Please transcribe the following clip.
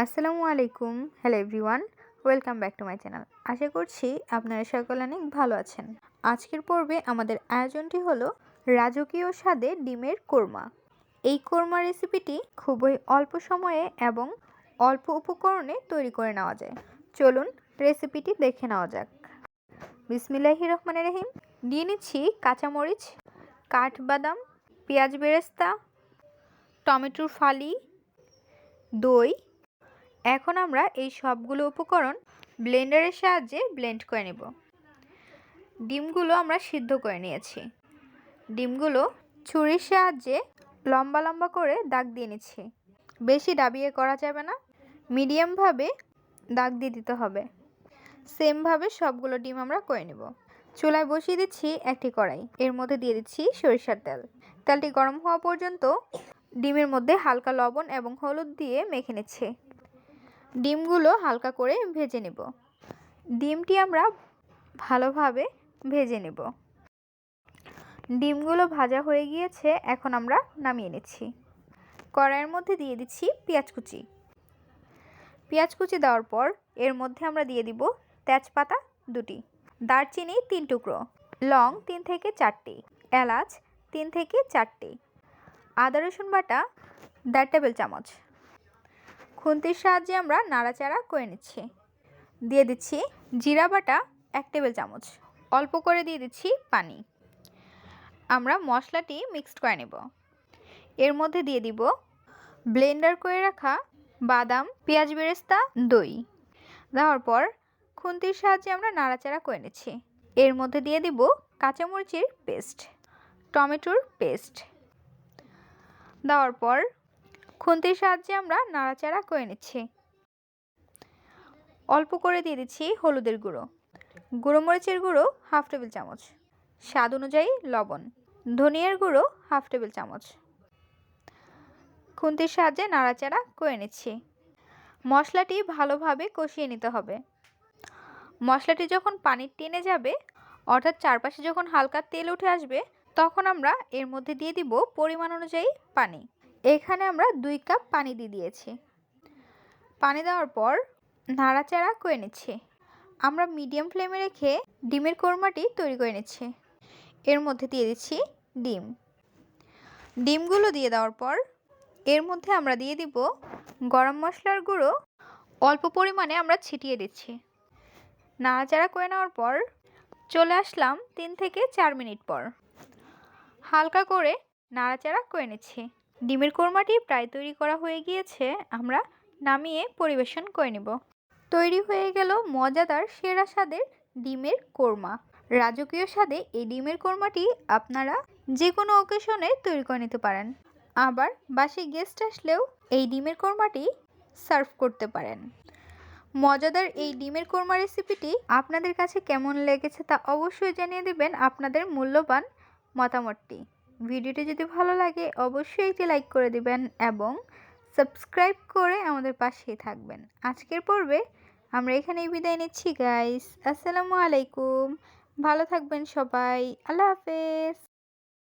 আসসালামু আলাইকুম। Hello everyone welcome back to my channel আশা করছি আপনারা সকলে অনেক ভালো আছেন। আজকের পর্বে আমাদের আয়োজনটি হলো রাজকীয় স্বাদে ডিমের কোরমা। এই কোরমা রেসিপিটি খুবই অল্প সময়ে এবং অল্প উপকরণে তৈরি করে নেওয়া যায়। চলুন রেসিপিটি দেখে নেওয়া যাক। বিসমিল্লাহি রহমান রহিম। দিয়ে নিচ্ছি কাঁচামরিচ, কাঠবাদাম, পেঁয়াজ বেরেস্তা, টমেটোর ফালি, দই এখন আমরা এই সবগুলো উপকরণ ব্লেন্ডারের সাহায্যে ব্লেন্ড করে নেব। ডিমগুলো আমরা সিদ্ধ করে নিয়েছি। ডিমগুলো ছুরির সাহায্যে লম্বা লম্বা করে দাগ দিয়ে নিচ্ছি। বেশি ডাবিয়ে করা যাবে না। মিডিয়ামভাবে দাগ দিয়ে দিতে হবে। সেমভাবে সবগুলো ডিম আমরা করে নেব। চুলায় বসিয়ে দিচ্ছি একটি কড়াই। এর মধ্যে দিয়ে দিচ্ছি সরিষার তেল। তেলটি গরম হওয়া পর্যন্ত ডিমের মধ্যে হালকা লবণ এবং হলুদ দিয়ে মেখে নিচ্ছে। ডিমগুলো হালকা করে ভেজে নেব। ডিমটি আমরা ভালোভাবে ভেজে নেব। ডিমগুলো ভাজা হয়ে গিয়েছে, এখন আমরা নামিয়ে নিচ্ছি। কড়াইয়ের মধ্যে দিয়ে দিচ্ছি পেঁয়াজ কুচি। পেঁয়াজ কুচি দেওয়ার পর এর মধ্যে আমরা দিয়ে দিব তেজপাতা দুটি, দারচিনি তিন টুকরো, লং তিন থেকে চারটি, এলাচ তিন থেকে চারটি, আদা রসুন বাটা দেড় টেবিল চামচ খুন্তির সাহায্যে আমরা নাড়াচাড়া করে নিচ্ছি। দিয়ে দিচ্ছি জিরা বাটা এক টেবিল চামচ। অল্প করে দিয়ে দিচ্ছি পানি। আমরা মশলাটি মিক্সড করে নেব। এর মধ্যে দিয়ে দিব ব্লেন্ডার করে রাখা বাদাম, পেঁয়াজ বেরেস্তা, দই। দেওয়ার পর খুন্তির সাহায্যে আমরা নাড়াচাড়া করে নিচ্ছি। এর মধ্যে দিয়ে দিব কাঁচামরিচের পেস্ট, টমেটোর পেস্ট। দেওয়ার পর খুন্তির সাহায্যে আমরা নাড়াচাড়া করে নিচ্ছি। অল্প করে দিয়ে দিচ্ছি হলুদের গুঁড়ো। গুঁড়ো মরিচের গুঁড়ো হাফ টেবিল চামচ। স্বাদ অনুযায়ী লবণ। ধনিয়ার গুঁড়ো হাফ টেবিল চামচ। খুন্তির সাহায্যে নাড়াচাড়া করে নিচ্ছি। মশলাটি ভালোভাবে কষিয়ে নিতে হবে। মশলাটি যখন পানির টেনে যাবে, অর্থাৎ চারপাশে যখন হালকা তেল উঠে আসবে, তখন আমরা এর মধ্যে দিয়ে দিব পরিমাণ অনুযায়ী পানি। এখানে আমরা দুই কাপ পানি দিয়ে দিয়েছি। পানি দেওয়ার পর নাড়াচাড়া করে নিচ্ছি। আমরা মিডিয়াম ফ্লেমে রেখে ডিমের কোরমাটি তৈরি করে নিচ্ছি। এর মধ্যে দিয়ে দিচ্ছি ডিম। ডিমগুলো দিয়ে দেওয়ার পর এর মধ্যে আমরা দিয়ে দিব গরম মশলার গুঁড়ো। অল্প পরিমাণে আমরা ছিটিয়ে দিচ্ছি। নাড়াচাড়া করে নেওয়ার পর চলে আসলাম তিন থেকে চার মিনিট পর। হালকা করে নাড়াচাড়া করে নিচ্ছি। ডিমের কোরমাটি প্রায় তৈরি করা হয়ে গিয়েছে, আমরা নামিয়ে পরিবেশন করে নেব। তৈরি হয়ে গেল মজাদার সেরা স্বাদের ডিমের কোরমা। রাজকীয় স্বাদে এই ডিমের কোরমাটি আপনারা যে কোনো অকেশনে তৈরি করে নিতে পারেন। আবার বাসে গেস্ট আসলেও এই ডিমের কোরমাটি সার্ভ করতে পারেন। মজাদার এই ডিমের কোরমা রেসিপিটি আপনাদের কাছে কেমন লেগেছে তা অবশ্যই জানিয়ে দেবেন আপনাদের মূল্যবান মতামতটি। ভিডিওটি যদি ভালো লাগে, অবশ্যই একটি লাইক করে দিবেন এবং সাবস্ক্রাইব করে আমাদের পাশেই থাকবেন। আজকের পর্বে আমরা এখানেই বিদায় নিচ্ছি গাইস আসসালামু আলাইকুম। ভালো থাকবেন সবাই। আল্লাহ হাফেজ।